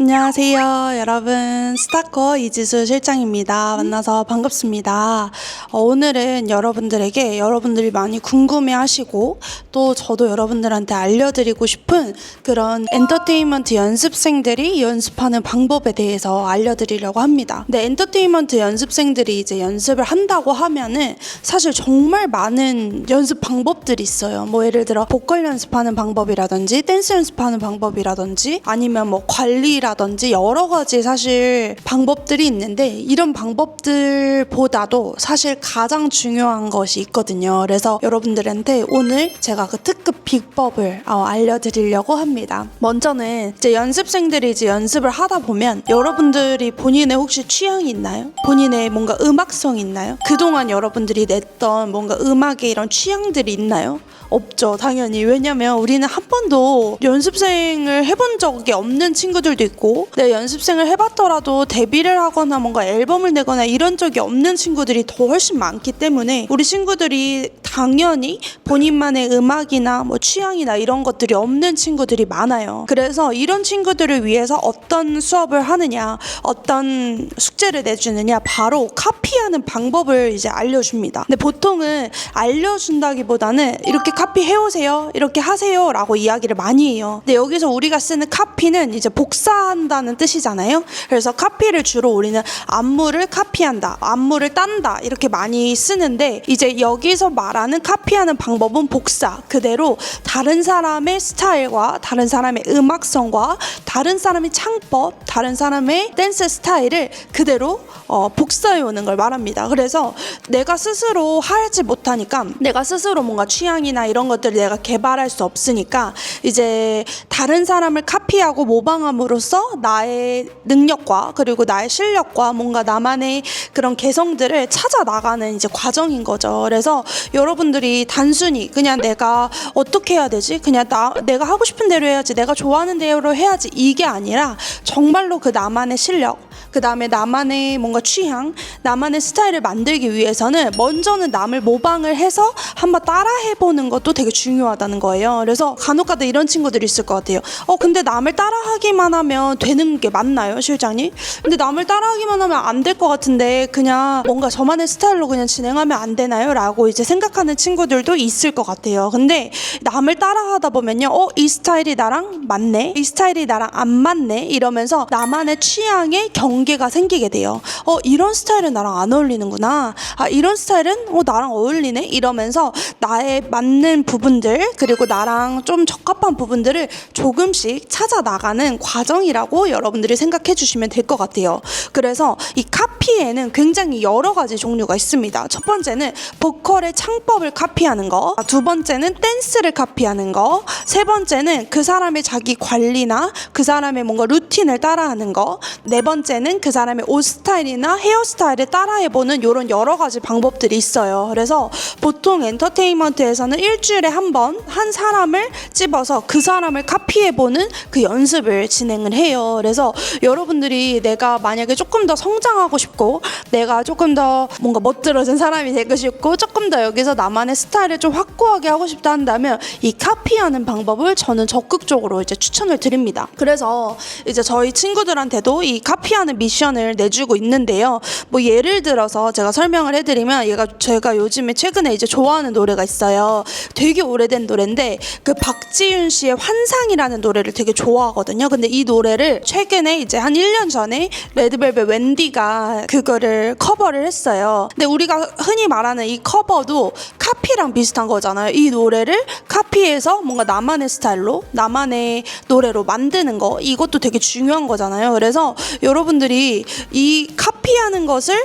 안녕하세요, 여러분. 스타커 이지수 실장입니다. 만나서 반갑습니다. 어, 오늘은 여러분들에게 여러분들이 많이 궁금해 하시고 또 저도 여러분들한테 알려드리고 싶은 그런 엔터테인먼트 연습생들이 연습하는 방법에 대해서 알려드리려고 합니다. 근데 엔터테인먼트 연습생들이 이제 연습을 한다고 하면은 사실 정말 많은 연습 방법들이 있어요. 뭐 예를 들어 보컬 연습하는 방법이라든지 댄스 연습하는 방법이라든지 아니면 뭐 관리라 든지 여러 가지 사실 방법들이 있는데 이런 방법들보다도 사실 가장 중요한 것이 있거든요. 그래서 여러분들한테 오늘 제가 그 특급 비법을 어, 알려드리려고 합니다. 먼저는 이제 연습생들이 이제 연습을 하다 보면 여러분들이 본인의 혹시 취향이 있나요? 본인의 뭔가 음악성이 있나요? 그동안 여러분들이 냈던 뭔가 음악의 이런 취향들이 있나요? 없죠, 당연히. 왜냐면 우리는 한 번도 연습생을 해본 적이 없는 친구들도 있고, 내 연습생을 해봤더라도 데뷔를 하거나 뭔가 앨범을 내거나 이런 적이 없는 친구들이 더 훨씬 많기 때문에 우리 친구들이 당연히 본인만의 음악이나 뭐 취향이나 이런 것들이 없는 친구들이 많아요. 그래서 이런 친구들을 위해서 어떤 수업을 하느냐, 어떤 숙제를 내주느냐, 바로 카피하는 방법을 이제 알려줍니다. 근데 보통은 알려준다기보다는 이렇게 카피 해오세요, 이렇게 하세요라고 이야기를 많이 해요. 근데 여기서 우리가 쓰는 카피는 이제 복사 한다는 뜻이잖아요. 그래서 카피를 주로 우리는 안무를 카피한다, 안무를 딴다 이렇게 많이 쓰는데 이제 여기서 말하는 카피하는 방법은 복사 그대로 다른 사람의 스타일과 다른 사람의 음악성과 다른 사람의 창법, 다른 사람의 댄스 스타일을 그대로 어, 복사해 오는 걸 말합니다. 그래서 내가 스스로 하지 못하니까 내가 스스로 뭔가 취향이나 이런 것들을 내가 개발할 수 없으니까 이제 다른 사람을 카피하고 모방함으로써 나의 능력과 그리고 나의 실력과 뭔가 나만의 그런 개성들을 찾아 나가는 이제 과정인 거죠. 그래서 여러분들이 단순히 그냥 내가 어떻게 해야 되지? 그냥 나 내가 하고 싶은 대로 해야지. 내가 좋아하는 대로 해야지. 이게 아니라 정말로 그 나만의 실력, 그 다음에 나만의 뭔가 취향, 나만의 스타일을 만들기 위해서는 먼저는 남을 모방을 해서 한번 따라 해보는 것도 되게 중요하다는 거예요. 그래서 간혹가다 이런 친구들이 있을 것 같아요. 어, 근데 남을 따라하기만 하면 되는 게 맞나요, 실장님? 근데 남을 따라하기만 하면 안 될 것 같은데 그냥 뭔가 저만의 스타일로 그냥 진행하면 안 되나요? 라고 이제 생각하는 친구들도 있을 것 같아요. 근데 남을 따라하다 보면요. 어, 이 스타일이 나랑 맞네? 이 스타일이 나랑 안 맞네? 이러면서 나만의 취향의 경 계가 생기게 돼요. 어, 이런 스타일은 나랑 안 어울리는구나. 아, 이런 스타일은 어, 나랑 어울리네? 이러면서 나의 맞는 부분들, 그리고 나랑 좀 적합한 부분들을 조금씩 찾아 나가는 과정이라고 여러분들이 생각해 주시면 될 것 같아요. 그래서 이 카피에는 굉장히 여러 가지 종류가 있습니다. 첫 번째는 보컬의 창법을 카피하는 거, 두 번째는 댄스를 카피하는 거, 세 번째는 그 사람의 자기 관리나 그 사람의 뭔가 루틴을 따라하는 거, 네 번째는 그 사람의 옷 스타일이나 헤어스타일을 따라해보는 이런 여러 가지 방법들이 있어요. 그래서 보통 엔터테인먼트에서는 일주일에 한 번 한 사람을 집어서 그 사람을 카피해보는 그 연습을 진행을 해요. 그래서 여러분들이 내가 만약에 조금 더 성장하고 싶고 내가 조금 더 뭔가 멋들어진 사람이 되고 싶고 조금 더 여기서 나만의 스타일을 좀 확고하게 하고 싶다 한다면 이 카피하는 방법을 저는 적극적으로 이제 추천을 드립니다. 그래서 이제 저희 친구들한테도 이 카피하는 미션을 내주고 있는데요. 뭐 예를 들어서 제가 설명을 해드리면 얘가 제가 요즘에 최근에 이제 좋아하는 노래가 있어요. 되게 오래된 노래인데 그 박지윤 씨의 환상이라는 노래를 되게 좋아하거든요. 근데 이 노래를 최근에 이제 한 1년 전에 레드벨벳 웬디가 그거를 커버를 했어요. 근데 우리가 흔히 말하는 이 커버도 카피랑 비슷한 거잖아요. 이 노래를 카피해서 뭔가 나만의 스타일로 나만의 노래로 만드는 거 이것도 되게 중요한 거잖아요. 그래서 여러분 들이 이 카피하는 것을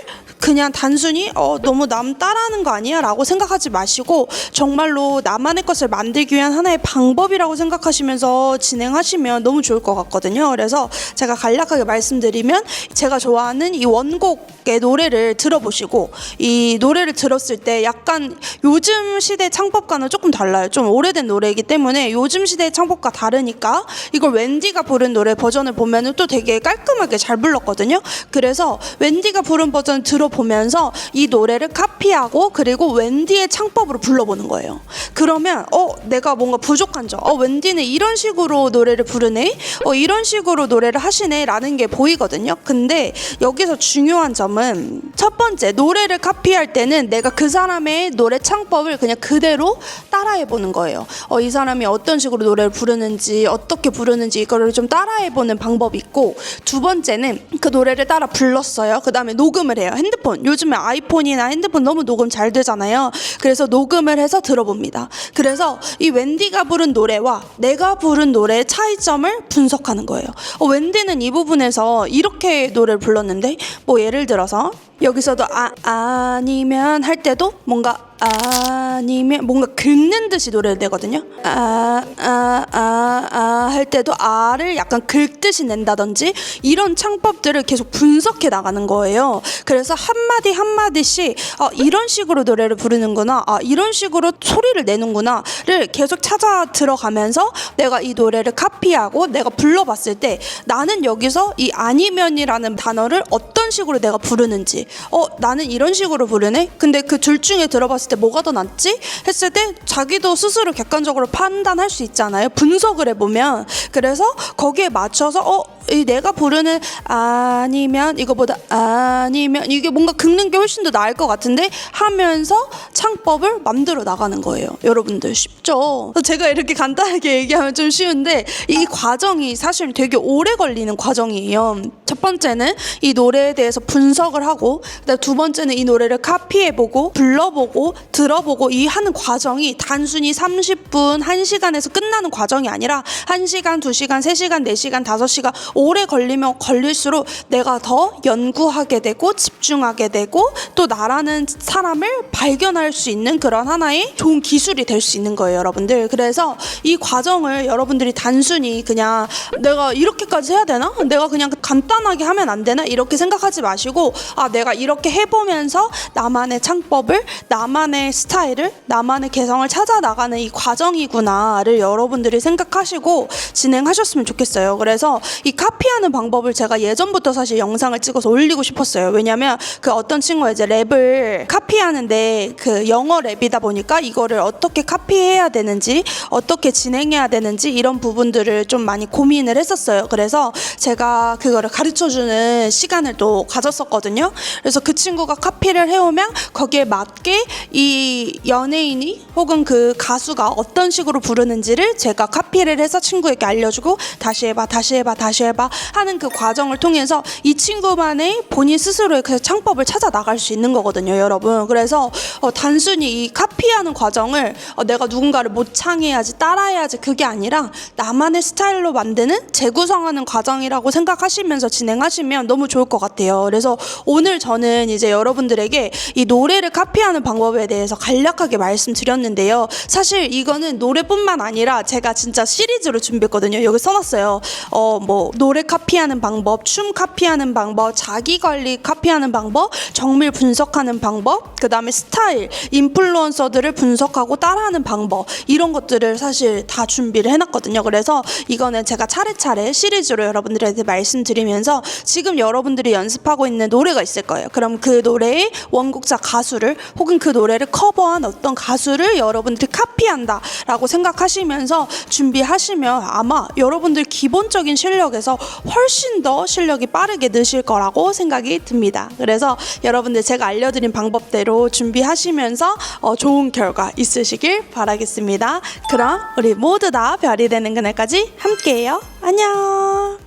그냥 단순히 어 너무 남 따라하는 거 아니야? 라고 생각하지 마시고 정말로 나만의 것을 만들기 위한 하나의 방법이라고 생각하시면서 진행하시면 너무 좋을 것 같거든요. 그래서 제가 간략하게 말씀드리면 제가 좋아하는 이 원곡의 노래를 들어보시고 이 노래를 들었을 때 약간 요즘 시대 창법과는 조금 달라요. 좀 오래된 노래이기 때문에 요즘 시대의 창법과 다르니까 이걸 웬디가 부른 노래 버전을 보면은 또 되게 깔끔하게 잘 불렀거든요. 그래서 웬디가 부른 버전 들어 보면서 이 노래를 카피하고 그리고 웬디의 창법으로 불러보는 거예요. 그러면 어 내가 뭔가 부족한 점, 어 웬디는 이런 식으로 노래를 부르네, 어 이런 식으로 노래를 하시네라는 게 보이거든요. 근데 여기서 중요한 점은 첫 번째 노래를 카피할 때는 내가 그 사람의 노래 창법을 그냥 그대로 따라해 보는 거예요. 어 이 사람이 어떤 식으로 노래를 부르는지 어떻게 부르는지 이거를 좀 따라해 보는 방법이 있고 두 번째는 그 노래를 따라 불렀어요. 그 다음에 녹음을 해요. 핸드폰. 요즘에 아이폰이나 핸드폰 너무 녹음 잘 되잖아요. 그래서 녹음을 해서 들어봅니다. 그래서 이 웬디가 부른 노래와 내가 부른 노래의 차이점을 분석하는 거예요. 어, 웬디는 이 부분에서 이렇게 노래를 불렀는데 뭐 예를 들어서 여기서도 아 아니면 할 때도 뭔가 아 니면 뭔가 긁는 듯이 노래를 내거든요. 아 아 아 아 할 때도 아를 약간 긁듯이 낸다든지 이런 창법들을 계속 분석해 나가는 거예요. 그래서 한 마디 한 마디씩 어, 이런 식으로 노래를 부르는구나, 아 이런 식으로 소리를 내는구나를 계속 찾아 들어가면서 내가 이 노래를 카피하고 내가 불러봤을 때 나는 여기서 이 아니면이라는 단어를 어떤 식으로 내가 부르는지, 어 나는 이런 식으로 부르네. 근데 그 둘 중에 들어봤을 때 뭐가 더 낫지? 했을 때 자기도 스스로 객관적으로 판단할 수 있잖아요. 분석을 해보면 그래서 거기에 맞춰서 어. 이 내가 부르는 아니면 이거보다 아니면 이게 뭔가 긁는 게 훨씬 더 나을 것 같은데 하면서 창법을 만들어 나가는 거예요. 여러분들 쉽죠? 제가 이렇게 간단하게 얘기하면 좀 쉬운데 이 과정이 사실 되게 오래 걸리는 과정이에요. 첫 번째는 이 노래에 대해서 분석을 하고 그다음 두 번째는 이 노래를 카피해보고 불러보고 들어보고 이 하는 과정이 단순히 30분, 1시간에서 끝나는 과정이 아니라 1시간, 2시간, 3시간, 4시간, 5시간 오래 걸리면 걸릴수록 내가 더 연구하게 되고 집중하게 되고 또 나라는 사람을 발견할 수 있는 그런 하나의 좋은 기술이 될 수 있는 거예요, 여러분들. 그래서 이 과정을 여러분들이 단순히 그냥 내가 이렇게까지 해야 되나? 내가 그냥 간단하게 하면 안 되나? 이렇게 생각하지 마시고 아, 내가 이렇게 해보면서 나만의 창법을 나만의 스타일을 나만의 개성을 찾아 나가는 이 과정이구나를 여러분들이 생각하시고 진행하셨으면 좋겠어요. 그래서 이 카피하는 방법을 제가 예전부터 사실 영상을 찍어서 올리고 싶었어요. 왜냐면 그 어떤 친구가 이제 랩을 카피하는데 그 영어 랩이다 보니까 이거를 어떻게 카피해야 되는지 어떻게 진행해야 되는지 이런 부분들을 좀 많이 고민을 했었어요. 그래서 제가 그거를 가르쳐 주는 시간을 또 가졌었거든요. 그래서 그 친구가 카피를 해오면 거기에 맞게 이 연예인이 혹은 그 가수가 어떤 식으로 부르는지를 제가 카피를 해서 친구에게 알려주고 다시 해봐, 다시 해봐, 다시 해봐 하는 그 과정을 통해서 이 친구만의 본인 스스로의 그 창법을 찾아 나갈 수 있는 거거든요, 여러분. 그래서 어, 단순히 이 카피하는 과정을 어, 내가 누군가를 모창해야지, 따라해야지 그게 아니라 나만의 스타일로 만드는 재구성하는 과정이라고 생각하시면서 진행하시면 너무 좋을 것 같아요. 그래서 오늘 저는 이제 여러분들에게 이 노래를 카피하는 방법에 대해서 간략하게 말씀드렸는데요. 사실 이거는 노래뿐만 아니라 제가 진짜 시리즈로 준비했거든요. 여기 써놨어요. 어, 뭐, 노래 카피하는 방법, 춤 카피하는 방법, 자기 관리 카피하는 방법, 정밀 분석하는 방법, 그 다음에 스타일, 인플루언서들을 분석하고 따라하는 방법, 이런 것들을 사실 다 준비를 해놨거든요. 그래서 이거는 제가 차례차례 시리즈로 여러분들한테 말씀드리면서 지금 여러분들이 연습하고 있는 노래가 있을 거예요. 그럼 그 노래의 원곡자 가수를 혹은 그 노래를 커버한 어떤 가수를 여러분들이 카피한다라고 생각하시면서 준비하시면 아마 여러분들 기본적인 실력에 서 훨씬 더 실력이 빠르게 느실 거라고 생각이 듭니다. 그래서 여러분들 제가 알려드린 방법대로 준비하시면서 어, 좋은 결과 있으시길 바라겠습니다. 그럼 우리 모두 다 별이 되는 그날까지 함께해요. 안녕.